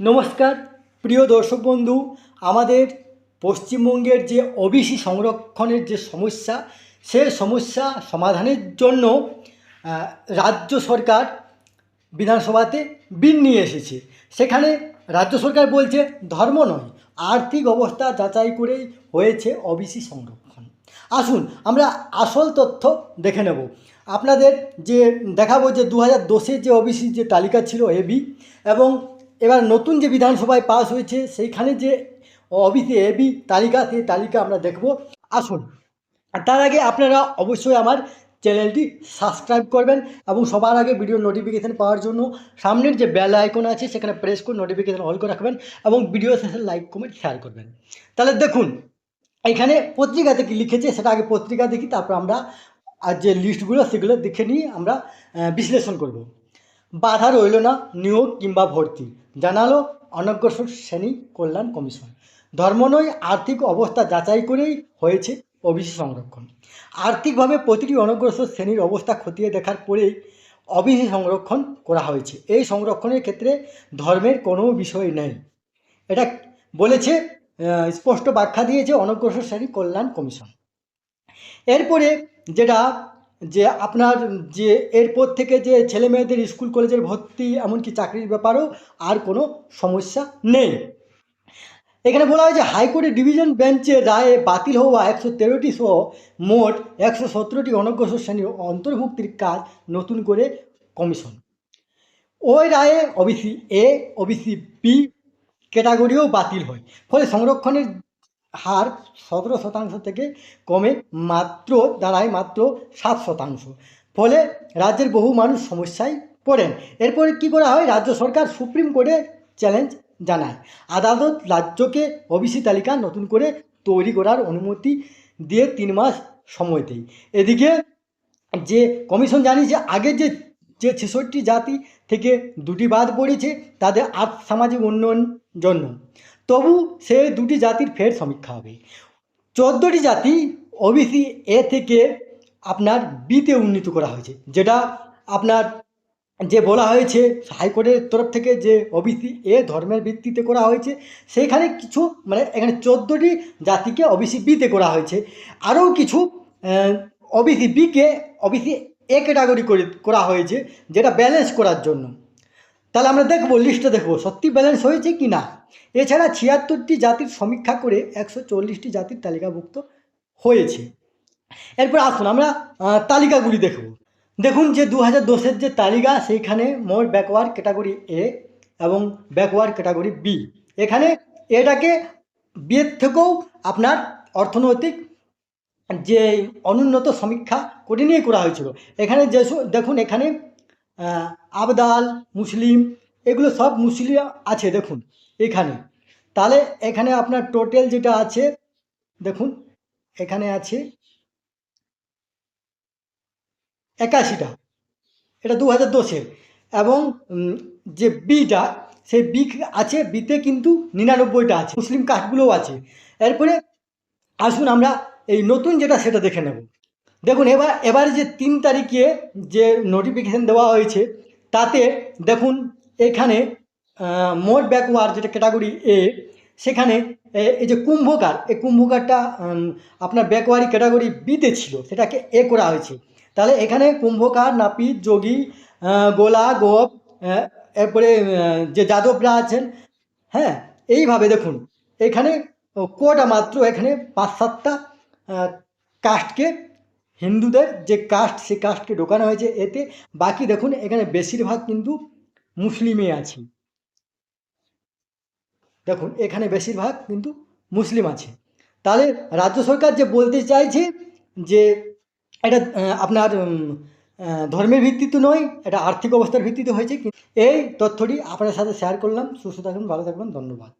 নমস্কার, প্রিয় দর্শক বন্ধু, আমাদের পশ্চিমবঙ্গের যে ওবিসি সংরক্ষণের যে সমস্যা, সে সমস্যা সমাধানের জন্য রাজ্য সরকার বিধানসভাতে বিল নিয়ে এসেছে। সেখানে রাজ্য সরকার বলছে, ধর্ম নয়, আর্থিক অবস্থা যাচাই করেই হয়েছে ওবিসি সংরক্ষণ। আসুন, আমরা আসল তথ্য দেখে নেব। আপনাদের যে, দেখাবো যে দু হাজার যে ওবিসি যে তালিকা ছিল এবি এবং এবার নতুন যে বিধানসভায় পাস হয়েছে, সেইখানে যে ওবিসি এবি তালিকা, সেই তালিকা আমরা দেখব। আসুন তার আগে আপনারা অবশ্যই আমার চ্যানেলটি সাবস্ক্রাইব করবেন এবং সবার আগে ভিডিও নোটিফিকেশান পাওয়ার জন্য সামনের যে বেল আইকন আছে, সেখানে প্রেস করে নোটিফিকেশান অল করে রাখবেন এবং ভিডিও শেষে লাইক কমেন্ট শেয়ার করবেন। তাহলে দেখুন, এখানে পত্রিকাতে কি লিখেছে, সেটা আগে পত্রিকা দেখি, তারপর আমরা আর যে লিস্টগুলো সেগুলো দেখে নিয়ে আমরা বিশ্লেষণ করব। বাধা রইল না, নিয়োগ কিংবা ভর্তি। জানালো অনগ্রসর শ্রেণি কল্যাণ কমিশন। ধর্ম নয়, আর্থিক অবস্থা যাচাই করেই হয়েছে ওবিসি সংরক্ষণ। আর্থিকভাবে প্রতিটি অনগ্রসর শ্রেণির অবস্থা খতিয়ে দেখার পরেই ওবিসি সংরক্ষণ করা হয়েছে। এই সংরক্ষণের ক্ষেত্রে ধর্মের কোনো বিষয় নেই। এটা বলেছে স্পষ্ট ব্যাখ্যা দিয়েছে অনগ্রসর শ্রেণি কল্যাণ কমিশন। এরপরে যেটা যে আপনার যে এরপর থেকে যে ছেলে মেয়েদের স্কুল, কলেজের ভর্তি, এমনকি চাকরির ব্যাপারেও আর কোনো সমস্যা নেই। এখানে বলা হয় যে হাইকোর্টের ডিভিশন বেঞ্চের রায়ে বাতিল হওয়া একশো তেরোটি সহ মোট একশো সতেরোটি অনগ্রসর শ্রেণির অন্তর্ভুক্তির কাজ নতুন করে কমিশন। ওই রায়ে ওবিসি এ, ওবিসি বি ক্যাটাগরিও বাতিল হয়। ফলে সংরক্ষণের হার সতেরো শতাংশ থেকে কমে মাত্র, দাঁড়ায় মাত্র সাত শতাংশ। ফলে রাজ্যের বহু মানুষ সমস্যায় পড়েন। এরপরে কী করা হয়? রাজ্য সরকার সুপ্রিম কোর্টে চ্যালেঞ্জ জানায়। আদালত রাজ্যকে ওবিসি তালিকা নতুন করে তৈরি করার অনুমতি দিয়ে তিন মাস সময় দেয়। এদিকে যে কমিশন জানিয়েছে, আগে যে যে ছেষট্টি জাতি থেকে দুটি বাদ পড়েছে তাদের আর্থ সামাজিক উন্নয়ন জন্য। তবু সে দুটি জাতির ফের সমীক্ষা হবে। চোদ্দোটি জাতি ওবিসি এ থেকে আপনার বিতে উন্নীত করা হয়েছে, যেটা আপনার যে বলা হয়েছে হাইকোর্টের তরফ থেকে যে ওবিসি এ ধর্মের ভিত্তিতে করা হয়েছে সেইখানে কিছু মানে এখানে চোদ্দোটি জাতিকে ওবিসি বিতে করা হয়েছে। আরও কিছু ওবিসি বিকে ওবিসি এ ক্যাটাগরি করে, করা হয়েছে, যেটা ব্যালেন্স করার জন্য। তাহলে আমরা দেখব লিস্টটা দেখব, সত্যি ব্যালেন্স হয়েছে কি না এছাড়া ছিয়াত্তরটি জাতির সমীক্ষা করে একশো চল্লিশটি জাতির তালিকাভুক্ত হয়েছে। এরপর আসুন আমরা তালিকাগুলি দেখব। দেখুন যে দু হাজার দশের যে তালিকা, সেইখানে মোট ব্যাকওয়ার্ড ক্যাটাগরি এ এবং ব্যাকওয়ার্ড ক্যাটাগরি বি এখানে এটাকে বিয়ের থেকেও আপনার অর্থনৈতিক যে অনুন্নত সমীক্ষা করে নিয়ে করা হয়েছিল। এখানে যে দেখুন এখানে আবদাল, মুসলিম, এগুলো সব মুসলিম আছে, দেখুন। এখানে। তাহলে এখানে আপনার টোটাল যেটা আছে, দেখুন, এখানে আছে একাশিটা, এটা দু হাজার দশের। এবং যে বিটা, সেই বি আছে, বিতে কিন্তু নিরানব্বইটা আছে, মুসলিম কাস্টগুলোও আছে। এরপরে আসুন আমরা এই নতুন যেটা, সেটা দেখে নেব। দেখুন, এবার এবার যে তিন তারিখে যে নোটিফিকেশান দেওয়া হয়েছে, তাতে দেখুন, এখানে মোট ব্যাকওয়ার্ড যেটা ক্যাটাগরি এ সেখানে এই যে কুম্ভকার, এই কুম্ভকারটা আপনার ব্যাকওয়ারি ক্যাটাগরি বিতে ছিল, সেটাকে এ করা হয়েছে। তাহলে এখানে কুম্ভকার, নাপিত, যোগী গোলা, গোপ এরপরে যে যাদবরা আছেন হ্যাঁ এইভাবে দেখুন, এখানে কোটা মাত্র, এখানে পাঁচ সাতটা কাস্টকে হিন্দুদের যে কাস্ট সেই কাস্টকে ঢোকানো হয়েছে, এতে। বাকি দেখুন, এখানে বেশিরভাগ কিন্তু মুসলিমে আছে। দেখুন, এখানে বেশিরভাগ কিন্তু মুসলিম আছে। তাহলে রাজ্য সরকার যে বলতে চাইছে যে এটা আপনার ধর্মের ভিত্তিতে নয়, এটা আর্থিক অবস্থার ভিত্তিতে হয়েছে এই তথ্যটি আপনার সাথে শেয়ার করলাম। সুস্থ থাকুন, ভালো থাকবেন ধন্যবাদ।